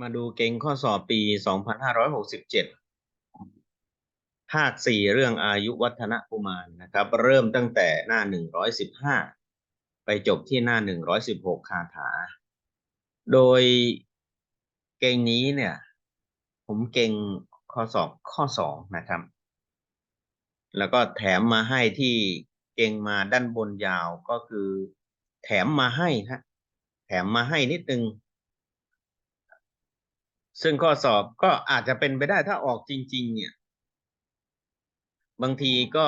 มาดูเก่งข้อสอบปี 2567 ภาค 4 เรื่องอายุวัฒนกุมารนะครับ เริ่มตั้งแต่หน้า 115 ไปจบที่หน้า 116 คาถา โดยเก่งนี้เนี่ย ผมเก่งข้อสอบข้อ 2 นะครับ แล้วก็แถมมาให้ที่เก่งมาด้านบนยาวก็คือ แถมมาให้ฮะแถมมาให้นิดนึง ซึ่งข้อสอบก็อาจจะเป็นไปได้ถ้าออกจริง ๆ เนี่ย บางทีก็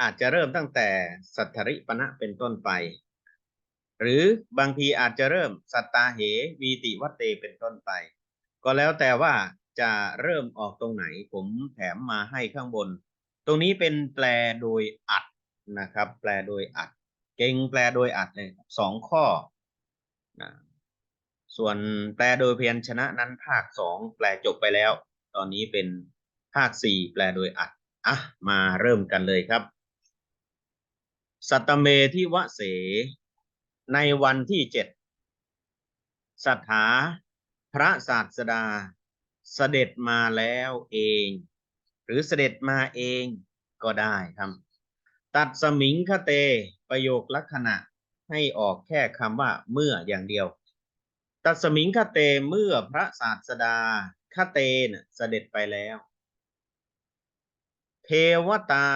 อาจจะเริ่มตั้งแต่สัทธริปณะเป็นต้นไป หรือบางทีอาจจะเริ่มสัตตาเหวีติวัตเตเป็นต้นไป ก็แล้วแต่ว่าจะเริ่มออกตรงไหน ผมแถมมาให้ข้างบน ตรงนี้เป็นแปลโดยอัดนะครับ แปลโดยอัด เก่งแปลโดยอัดเลยสองข้อนะ ส่วนแปลโดยเพียรชนะนั้นภาคสองแปลจบไปแล้ว ตอนนี้เป็นภาคสี่แปลโดยอัดอะมาเริ่มกันเลยครับ สัตเมทิวะเส ในวันที่เจ็ดสัทธาพระศาสดา เสด็จมาแล้วเอง หรือเสด็จมาเองก็ได้ครับ ตัดสมิงคเตประโยคลักษณะให้ออกแค่คำว่าเมื่ออย่างเดียว ตัสมิงคเตเมื่อพระศาสดาคเตนเสด็จไปแล้ว เทวตา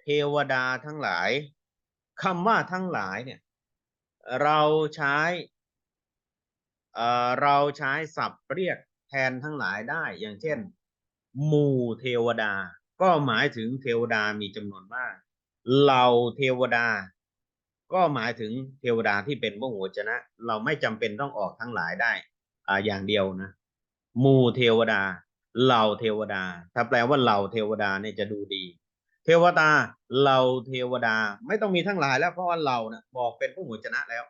เทวดาทั้งหลายคำว่าทั้งหลายเนี่ย เราใช้เอ่อเราใช้ศัพท์เรียกแทนทั้งหลายได้ อย่างเช่น หมู่เทวดา ก็หมายถึงเทวดามีจำนวนมาก เหล่าเทวดา ก็หมายถึงเทวดาที่เป็นพระหัวจนะ เราไม่จำเป็นต้องออกทั้งหลายได้ อ่าอย่างเดียวนะมูเทวดาเหล่าเทวดา ถ้าแปลว่าเหล่าเทวดาเนี่ยจะดูดี เทวดาเหล่าเทวดา ไม่ต้องมีทั้งหลายแล้วเพราะว่าเรานะบอกเป็นพระหัวจนะแล้ว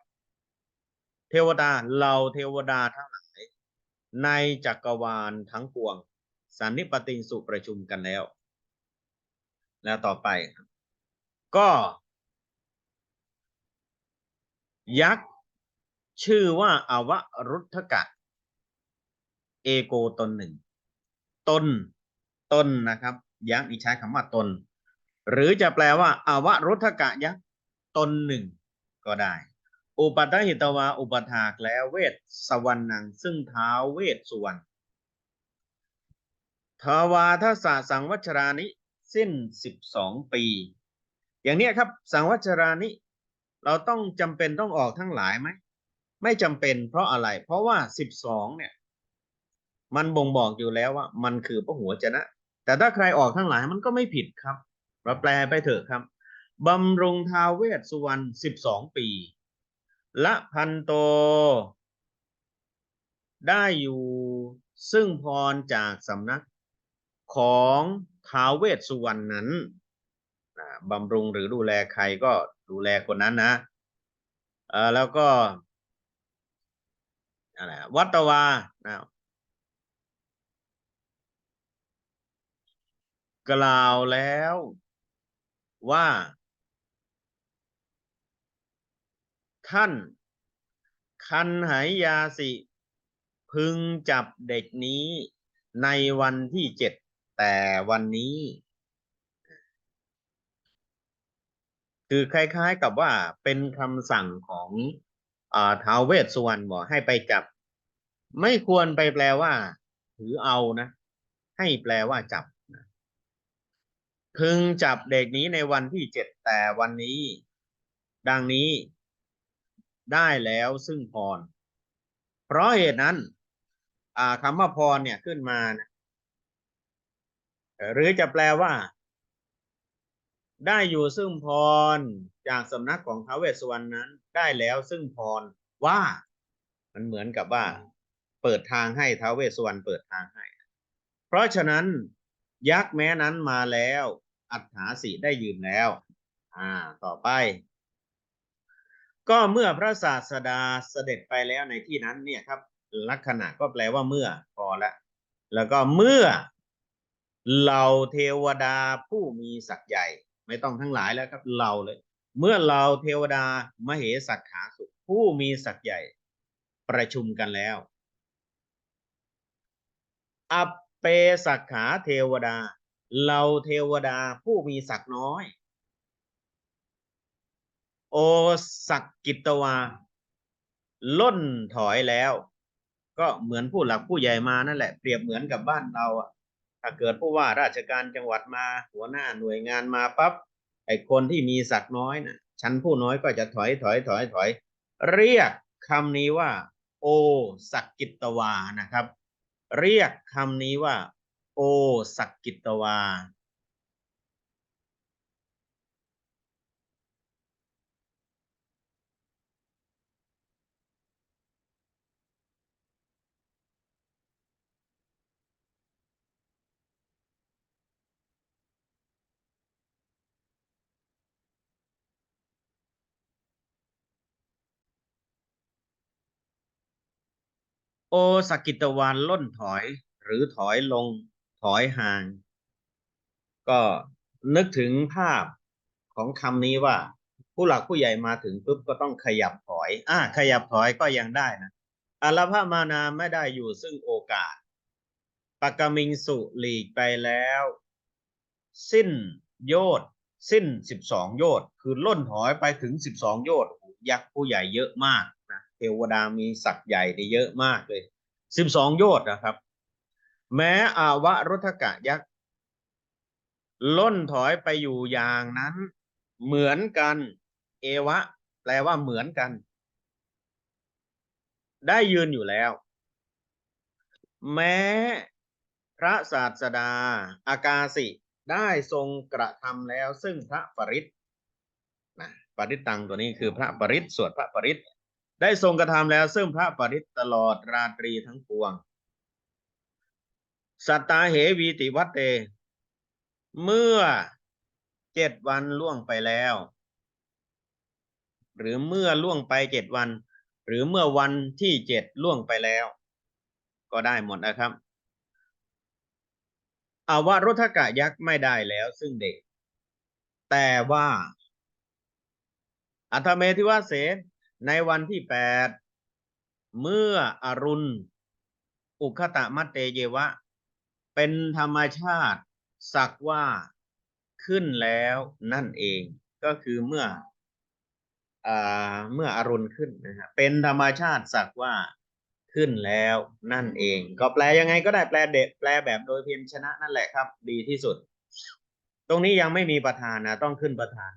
เทวดาเหล่าเทวดาทั้งหลาย ในจักรวาลทั้งปวง สันนิปตินสุประชุมกันแล้ว แล้วต่อไป ก็ ยักษ์ชื่อว่าอวรุทธกะ เอโกตนหนึ่ง ตน ตนนะครับ ยักษ์นี่ใช้คำว่าตน หรือจะแปลว่าอวรุทธกะยักษ์ตนหนึ่งก็ได้ อุปัตหิตวา อุปถากแล้วเวทสวรรนัง ซึ่งเท้าเวทสุวรรณทวาทศาสังวัชรานิ สิ้นสิบสองปี อย่างเนี้ยครับ สังวัชรานิ เราต้องจำเป็นต้องออกทั้งหลายไหมไม่จำเป็นเพราะอะไร เพราะว่าสิบสองเนี่ย มันบ่งบอกอยู่แล้วว่า มันคือพระหัวจนะ แต่ถ้าใครออกทั้งหลายมันก็ไม่ผิดครับเราแปลไปเถอะครับบำรุงทาวเวสสุวรรณสิบสองปี ละพันโต ได้อยู่ซึ่งพรจากสำนักของทาวเวสสุวรรณนั้นบำรุงหรือดูแลใครก็ ดูแลคนนั้นนะเออแล้วก็อะไรวัตวานะกล่าวแล้วว่า ท่าน คันหายาสิ พึงจับเด็กนี้ในวันที่เจ็ดแต่วันนี้ คือคล้าย ๆกับว่าเป็นคำสั่งของอ่าท้าวเวสสุวรรณบอกให้ไปจับ ไม่ควรไปแปลว่า ถือเอานะ ให้แปลว่าจับนะพึงจับเด็กนี้ในวันที่เจ็ดแต่วันนี้ ดังนี้ ได้แล้วซึ่งพร เพราะเหตุนั้น อ่าคำว่าพรเนี่ยขึ้นมานะหรือจะแปลว่า ได้อยู่ซึ่งพรจากสำนักของท้าวเวสสุวรรณนั้นได้แล้วซึ่งพรว่ามันเหมือนกับว่า เปิดทางให้ท้าวเวสสุวรรณเปิดทางให้ เพราะฉะนั้นยักษ์แม้นั้นมาแล้ว อัฏฐาสีได้ยืนแล้ว อ่า ต่อไป ก็เมื่อพระศาสดาเสด็จไปแล้วในที่นั้นเนี่ยครับ ลักษณะก็แปลว่าเมื่อพอละแล้วก็เมื่อเหล่าเทวดาผู้มีศักย์ใหญ่ ไม่ต้องทั้งหลายแล้วครับเราเลย เมื่อเหล่าเทวดามเหสักขาสุผู้มีศักย์ใหญ่ประชุมกันแล้วอัปเปสักขาเทวดา เราเทวดาผู้มีศักดิ์น้อย โอสักกิตวา ล่นถอยแล้ว ก็เหมือนผู้หลักผู้ใหญ่มานั่นแหละ เปรียบเหมือนกับบ้านเราอะ ถ้าเกิดผู้ว่าราชการจังหวัดมา หัวหน้าหน่วยงานมาปั๊บไอ้คนที่มีศักย์น้อยนะชั้นผู้น้อยก็จะถอยถอยถอยถอย เรียกคำนี้ว่า โอสักกิตวานะครับ เรียกคำนี้ว่า โอสักกิตวา โอสกิตวานล่นถอย หรือถอยลงถอยห่าง ก็นึกถึงภาพของคำนี้ว่า ผู้หลักผู้ใหญ่มาถึงปุ๊บก็ต้องขยับถอยอ่าขยับถอยก็ยังได้นะอลภามานาไม่ได้อยู่ซึ่งโอกาสปกมิงสุหลีกไปแล้ว สิ้นโยชน์สิ้นสิบสองโยชน์คือล่นถอยไปถึงสิบสองโยชน์ยักษ์ผู้ใหญ่เยอะมาก เทวดามีศักย์ใหญ่ในเยอะมากเลยสิบสองโยชน์นะครับ แม้อาวะรุทกะยักษ์ล่นถอยไปอยู่อย่างนั้น เหมือนกัน เอวะ แปลว่าเหมือนกัน ได้ยืนอยู่แล้ว แม้พระศาสดา อากาสิได้ทรงกระทำแล้ว ซึ่งพระปริตนะปริตตังตัวนี้คือพระปริตสวดพระปริต ได้ทรงกระทำแล้ว ซึ่งพระปริตตลอดราตรีทั้งปวง สัตตาเหวีติวัตเต เมื่อเจ็ดวันล่วงไปแล้ว หรือเมื่อล่วงไปเจ็ดวัน หรือเมื่อวันที่เจ็ดล่วงไปแล้ว ก็ได้หมดนะครับอาวารุทกะยักษ์ไม่ได้แล้วซึ่งเด็ก แต่ว่าอัธเมธิวาเส ในวันที่แปดเมื่ออรุณ อุคตะมัตเตเยวะ เป็นธรรมชาติ สักว่าขึ้นแล้วนั่นเอง ก็คือเมื่ออเมื่ออรุณขึ้นนะฮะเป็นธรรมชาติสักว่าขึ้นแล้วนั่นเอง ก็แปลยังไงก็ได้แปลเด็แปลแบบโดยเพียงชนะนั่นแหละครับ ดีที่สุด ตรงนี้ยังไม่มีประธานนะต้องขึ้นประธาน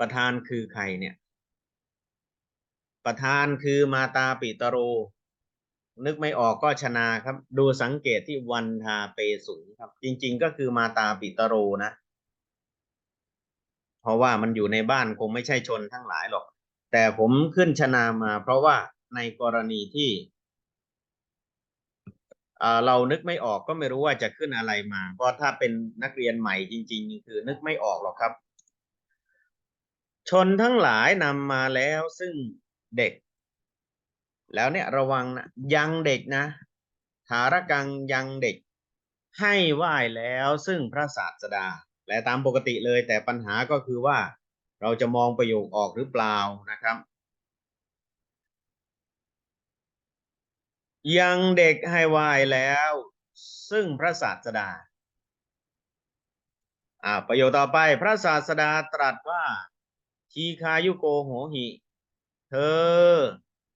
ประธานคือใครเนี่ย ประธานคือมาตาปิตโร นึกไม่ออกก็ชนะครับ ดูสังเกตที่วันทาเปสูงครับ จริง ๆ ก็คือมาตาปิตโรนะ เพราะว่ามันอยู่ในบ้านคงไม่ใช่ชนทั้งหลายหรอก แต่ผมขึ้นชนามา เพราะว่าในกรณีที่เรานึกไม่ออกก็ไม่รู้ว่าจะขึ้นอะไรมา เพราะถ้าเป็นนักเรียนใหม่จริง ๆ คือนึกไม่ออกหรอกครับ ชนทั้งหลายนำมาแล้วซึ่งเด็ก แล้วเนี่ยระวังนะยังเด็กนะถารกังยังเด็ก ให้ไหว้แล้วซึ่งพระศาสดา และตามปกติเลย แต่ปัญหาก็คือว่า เราจะมองประโยคออกหรือเปล่านะครับ ยังเด็กให้วายแล้ว ซึ่งพระศาสดาอ่าประโยคต่อไปพระศาสดาตรัสว่า ทีคายุโกโหหิ เธอ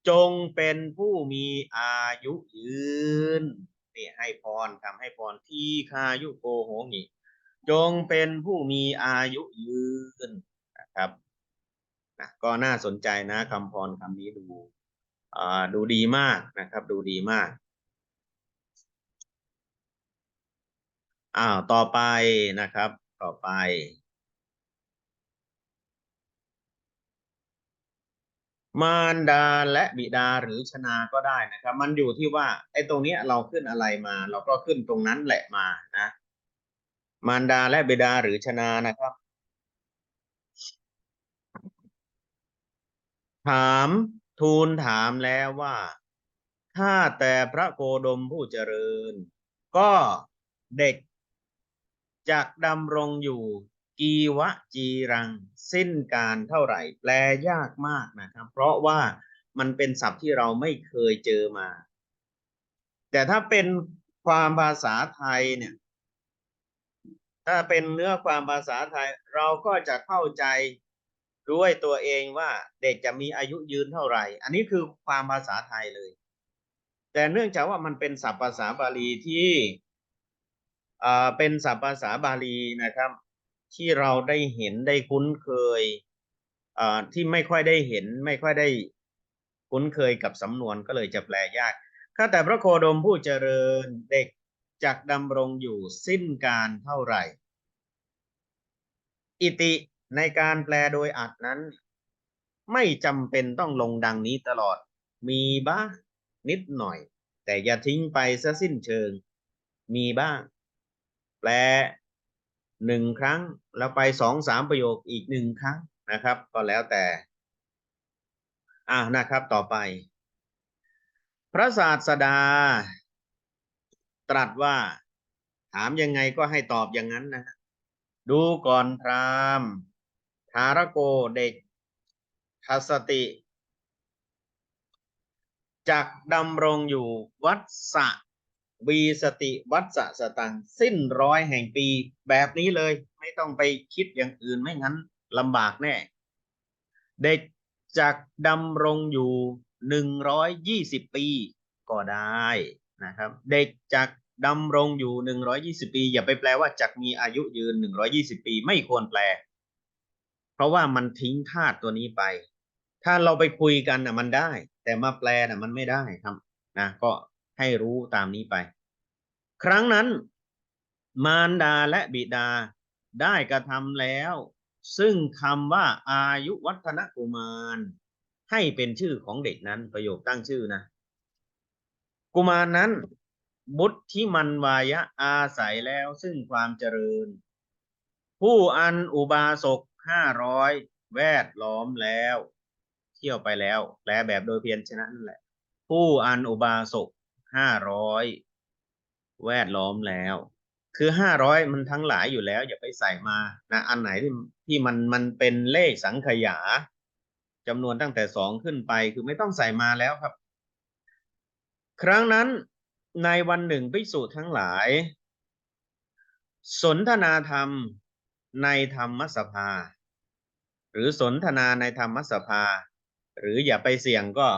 จงเป็นผู้มีอายุยืนนี่ให้พรทำให้พรทีคายุโกโหหิ จงเป็นผู้มีอายุยืนนะครับนะก็น่าสนใจนะคำพรคำนี้ดูดูดีมากนะครับ ดูดีมากอ้าวต่อไปนะครับ ต่อไป มารดาและบิดาหรือชนาก็ได้นะครับ มันอยู่ที่ว่าไอ้ตรงนี้เราขึ้นอะไรมา เราก็ขึ้นตรงนั้นแหละมานะ มารดาและบิดาหรือชนานะครับ ถามทูลถามแล้วว่าถ้าแต่พระโคดมผู้เจริญ ก็เด็กจักดำรงอยู่ กีวะจีรัง สิ้นการเท่าไหร่ แปลยากมากนะครับ เพราะว่ามันเป็นศัพท์ที่เราไม่เคยเจอมา แต่ถ้าเป็นความภาษาไทยเนี่ย ถ้าเป็นเนื้อความภาษาไทย เราก็จะเข้าใจด้วยตัวเองว่าเด็กจะมีอายุยืนเท่าไหร่ อันนี้คือความภาษาไทยเลย แต่เนื่องจากว่ามันเป็นศัพท์ภาษาบาลีที่อ่าเป็นศัพท์ภาษาบาลีนะครับ ที่เราได้เห็นได้คุ้นเคยที่ไม่ค่อยได้เห็น ไม่ค่อยได้คุ้นเคยกับสำนวนก็เลยจะแปลยากข้าแต่พระโคดมผู้เจริญเด็กจักดำรงอยู่สิ้นการเท่าไหร่ อิติในการแปลโดยอัดนั้น ไม่จำเป็นต้องลงดังนี้ตลอด มีบ้างนิดหน่อย แต่อย่าทิ้งไปซะสิ้นเชิง มีบ้าง แปล หนึ่งครั้ง แล้วไปสองสามประโยคอีกหนึ่งครั้งนะครับ ก็แล้วแต่ อ่านะครับต่อไป พระศาสดา ตรัสว่า ถามยังไงก็ให้ตอบอย่างนั้นนะดูก่อนพรามทารโกเด็กทัสติจักดำรงอยู่วัดสะ วีสติวัดสะสตัง สิ้นร้อยแห่งปีแบบนี้เลย ไม่ต้องไปคิดอย่างอื่นไม่งั้นลำบากแน่ เด็กจักดำรงอยู่หนึ่งร้อยยี่สิบปีก็ได้นะครับ เด็กจักดำรงอยู่หนึ่งร้อยี่สิบปี อย่าไปแปลว่าจักมีอายุยืนหนึ่งร้อยี่สิบปี ไม่ควรแปล เพราะว่ามันทิ้งธาตุตัวนี้ไป ถ้าเราไปคุยกันนะมันได้ แต่มาแปลนะมันไม่ได้ครับนะก็ ให้รู้ตามนี้ไป ครั้งนั้น มารดาและบิดาได้กระทำแล้ว ซึ่งคำว่าอายุวัฒนกุมารให้เป็นชื่อของเด็กนั้นประโยคตั้งชื่อนะ กุมารนั้น บุตรที่มันวายะอาศัยแล้วซึ่งความเจริญ ผู้อันอุบาสกห้าร้อยแวดล้อมแล้ว เที่ยวไปแล้วแปลแบบโดยเพียรชนะนั่นแหละ ผู้อันอุบาสก ห้าร้อยแวดล้อมแล้ว คือห้าร้อยมันทั้งหลายอยู่แล้ว อย่าไปใส่มานะอันไหนที่ที่มันมันเป็นเลขสังขยาจำนวนตั้งแต่สองขึ้นไปคือไม่ต้องใส่มาแล้วครับ ครั้งนั้นในวันหนึ่งภิกษุทั้งหลาย สนทนาธรรมในธรรมสภา หรือสนทนาในธรรมสภา หรืออย่าไปเสี่ยงก็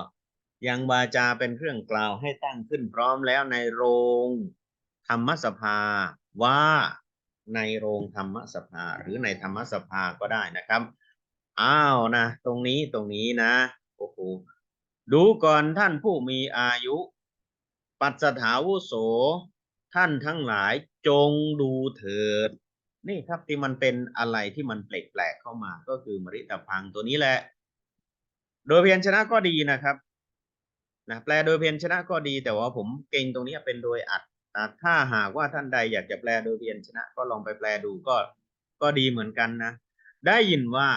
ยังวาจาเป็นเครื่องกล่าวให้ตั้งขึ้นพร้อมแล้วในโรงธรรมสภาว่าในโรงธรรมสภา หรือในธรรมสภาก็ได้นะครับอ้าวนะตรงนี้ตรงนี้นะโอ้โหดูก่อนท่านผู้มีอายุ ปัสสถาวุโส ท่านทั้งหลายจงดูเถิด นี่ครับที่มันเป็นอะไรที่มันแปลกๆเข้ามาก็คือมริตพังตัวนี้แหละ โดยเพียรชนะก็ดีนะครับ นะแปลโดยเพียรชนะก็ดี แต่ว่าผมเก่งตรงนี้เป็นโดยอัดถ้าหากว่าท่านใดอยากจะแปลโดยเพียรชนะก็ลองไปแปลดูก็ก็ดีเหมือนกันนะ ได้ยินว่า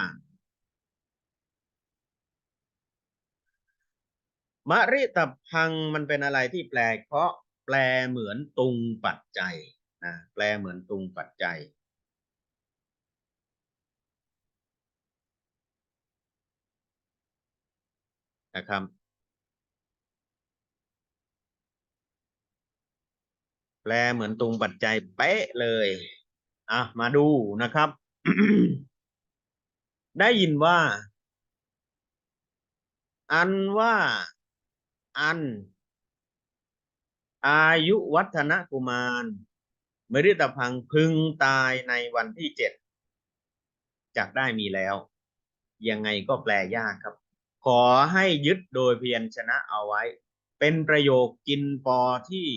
มะริตพังมันเป็นอะไรที่แปลกเพราะแปลเหมือนตุงปัจจัยนะแปลเหมือนตุงปัจจัย นะครับ แปลเหมือนตุงปัจจัยเป๊ะเลย อะ มาดูนะครับ ได้ยินว่า อันว่า อัน อายุวัฒนกุมารมริตพังพึงตายในวันที่เจ็ดจากได้มีแล้ว ยังไงก็แปลยากครับ ขอให้ยึดโดยเพียรชนะเอาไว้ เป็นประโยคกินปอที่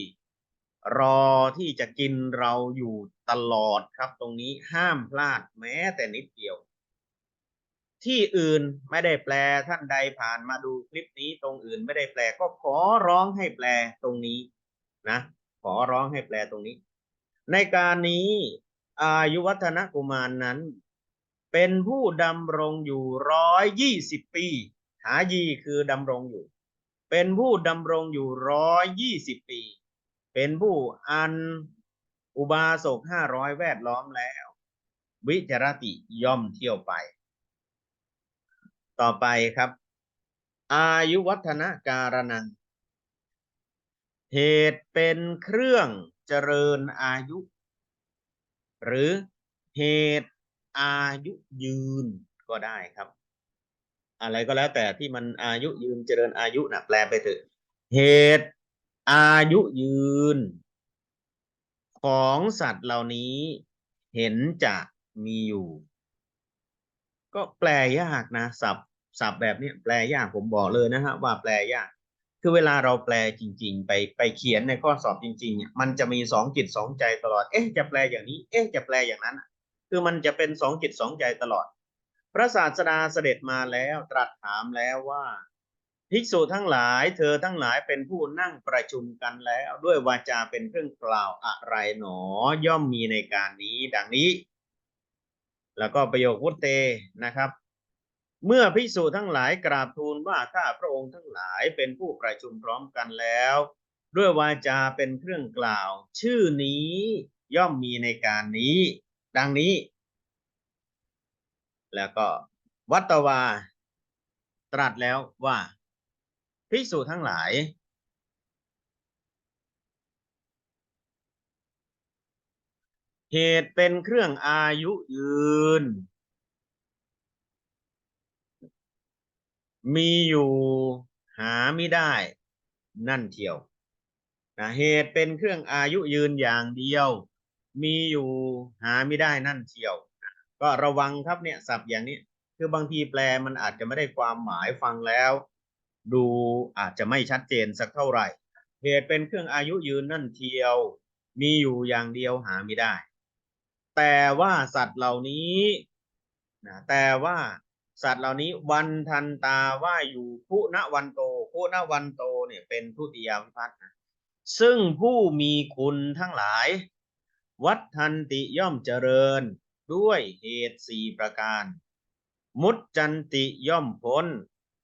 รอที่จะกินเราอยู่ตลอดครับ ตรงนี้ห้ามพลาดแม้แต่นิดเดียว ที่อื่นไม่ได้แปลท่านใดผ่านมาดูคลิปนี้ตรงอื่นไม่ได้แปลก็ขอร้องให้แปลตรงนี้นะ ขอร้องให้แปลตรงนี้ ในการนี้อายุวัฒนกุมารนนั้น เป็นผู้ดำรงอยู่ร้อยยี่สิบปี หายีคือดำรงอยู่ เป็นผู้ดำรงอยู่ร้อยยี่สิบปี เป็นผู้อันอุบาสกห้าร้อยแวดล้อมแล้ว วิจารติย่อมเที่ยวไป ต่อไปครับ อายุวัฒนการนังเหตุเป็นเครื่องเจริญอายุ หรือเหตุอายุยืนก็ได้ครับ อะไรก็แล้วแต่ที่มันอายุยืนเจริญอายุนะแปลไปเถอะเหตุ อายุยืน ของสัตว์เหล่านี้เห็นจะมีอยู่ ก็แปลยากนะศัพท์ศัพท์แบบนี้แปลยากผมบอกเลยนะฮะว่าแปลยาก คือเวลาเราแปลจริง ๆ ไปไปเขียนในข้อสอบจริงๆเนี่ยมันจะมีสองจิตสองใจตลอด เอ๊ะจะแปลอย่างนี้ เอ๊ะจะแปลอย่างนั้น คือมันจะเป็นสองจิตสองใจตลอด พระศาสดาเสด็จมาแล้วตรัสถามแล้วว่า ภิกษุทั้งหลาย เธอทั้งหลายเป็นผู้นั่งประชุมกันแล้วด้วยวาจาเป็นเครื่องกล่าวอะไรหนอย่อมมีในการนี้ ดังนี้ แล้วก็ประโยควุตเตนะครับ เมื่อภิกษุทั้งหลายกราบทูลว่าข้าพระองค์ทั้งหลายเป็นผู้ประชุมพร้อมกันแล้ว ด้วยวาจาเป็นเครื่องกล่าว ชื่อนี้ย่อมมีในการนี้ ดังนี้ แล้วก็วัตตวา ตรัสแล้วว่า ภิกษุทั้งหลาย เหตุเป็นเครื่องอายุยืน มีอยู่หาไม่ได้นั่นเทียวนะเหตุเป็นเครื่องอายุยืนอย่างเดียว มีอยู่หาไม่ได้นั่นเทียวนะก็ระวังครับเนี่ยศัพท์อย่างนี้ คือบางทีแปลมันอาจจะไม่ได้ความหมายฟังแล้ว ดูอาจจะไม่ชัดเจนสักเท่าไหร่ เหตุเป็นเครื่องอายุยืนนั่นเทียว มีอยู่อย่างเดียวหาไม่ได้ แต่ว่าสัตว์เหล่านี้นะแต่ว่าสัตว์เหล่านี้วันทันตาว่าอยู่ผู้ณวันโตผู้ณวันโตเนี่ยเป็นทุติยาวิพัฒน์นะซึ่งผู้มีคุณทั้งหลาย วัฏทันติย่อมเจริญด้วยเหตุสี่ประการ มุจจันติย่อมพ้น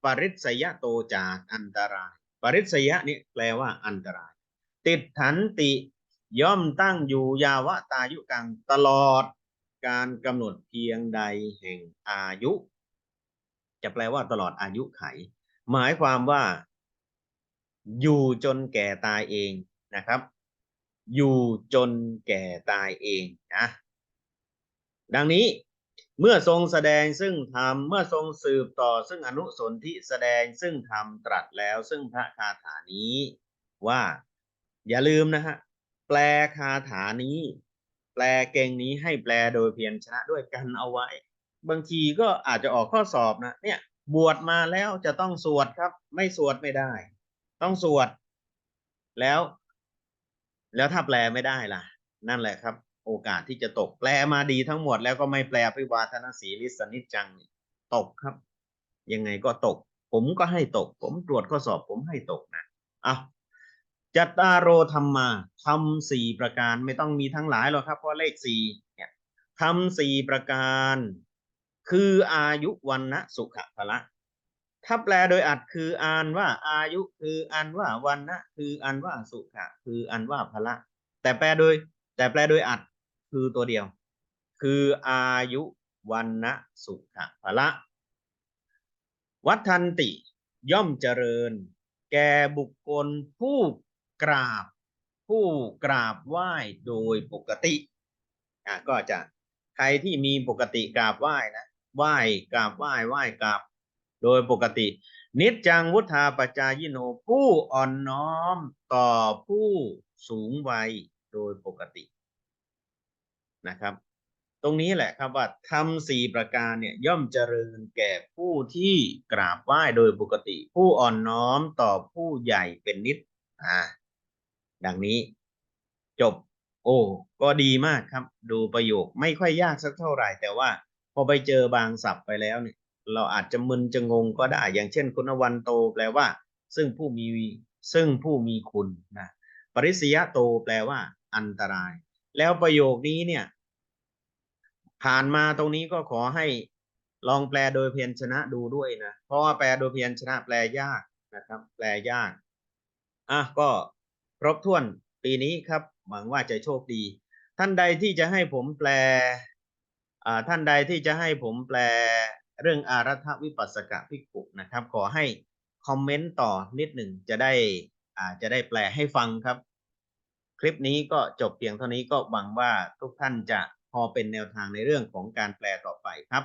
ปริศยะโตจากอันตราย ปริศยะนี่แปลว่าอันตราย ติดถันติย่อมตั้งอยู่ยาวตายุกังตลอด การกำหนดเพียงใดแห่งอายุ จะแปลว่าตลอดอายุไข หมายความว่า อยู่จนแก่ตายเองนะครับ อยู่จนแก่ตายเองนะดังนี้ เมื่อทรงแสดงซึ่งธรรมเมื่อทรงสืบต่อซึ่งอนุสนธิแสดงซึ่งธรรมตรัสแล้วซึ่งพระคาถานี้ ว่า อย่าลืมนะฮะแปลคาถานี้ แปลเก่งนี้ให้แปลโดยเพียรชนะด้วยกันเอาไว้ บางทีก็อาจจะออกข้อสอบนะเนี่ยบวชมาแล้วจะต้องสวดครับ ไม่สวดไม่ได้ ต้องสวด แล้ว แล้วถ้าแปลไม่ได้ล่ะ นั่นแหละครับ โอกาสที่จะตกแปลมาดีทั้งหมดแล้วก็ไม่แปลพิวาทนาสีลิสนิจจังตกครับ ยังไงก็ตก ผมก็ให้ตก ผมตรวจข้อสอบผมให้ตกนะอะจัตตารโรธรรมาทำสี่ประการไม่ต้องมีทั้งหลายหรอกครับ เพราะเลขสี่เนี่ยทำสี่ประการ คืออายุวันนะสุขภละถ้าแปลโดยอัดคืออ่านว่าอายุคืออันว่าวันนะคืออันว่าสุขะคืออันว่าพละ แต่แปลโดย แต่แปลโดยอัด คือตัวเดียว คืออายุวันนะสุขะพละ วัฒนติย่อมเจริญ แก่บุคคลผู้กราบ ผู้กราบไหว้โดยปกติอะก็จะใครที่มีปกติกราบไหว้นะไหว้กราบไหว้ไหว้กราบ โดยปกติ นิจจังวุธาปจายิโนผู้อ่อนน้อมต่อผู้สูงวัยโดยปกติ นะครับ ตรงนี้แหละครับว่าทำสี่ประการเนี่ยย่อมเจริญแก่ผู้ที่กราบไหว้โดยปกติ ผู้อ่อนน้อมต่อผู้ใหญ่เป็นนิดอ่าดังนี้จบ โอ้ก็ดีมากครับ ดูประโยคไม่ค่อยยากสักเท่าไหร่ แต่ว่าพอไปเจอบางศัพท์ไปแล้วเนี่ย เราอาจจะมึนจะงงก็ได้ อย่างเช่น คุณวันโตแปลว่า ซึ่งผู้มีซึ่งผู้มีคุณนะปริศยะโตแปลว่า อันตราย แล้วประโยคนี้เนี่ย ผ่านมาตรงนี้ก็ขอให้ลองแปลโดยเพียรชนะดูด้วยนะ เพราะว่าแปลโดยเพียรชนะแปลยากนะครับ แปลยาก อะก็ครบถ้วนปีนี้ครับ หวังว่าจะโชคดี ท่านใดที่จะให้ผมแปล อ่า ท่านใดที่จะให้ผมแปลเรื่องอารัฐวิปัสสกะพิกขุนะครับ ขอให้คอมเมนต์ต่อนิดหนึ่งจะได้ อ่า จะได้แปลให้ฟังครับ คลิปนี้ก็จบเพียงเท่านี้ก็หวังว่าทุกท่านจะ พอเป็นแนวทางในเรื่องของการแปลต่อไปครับ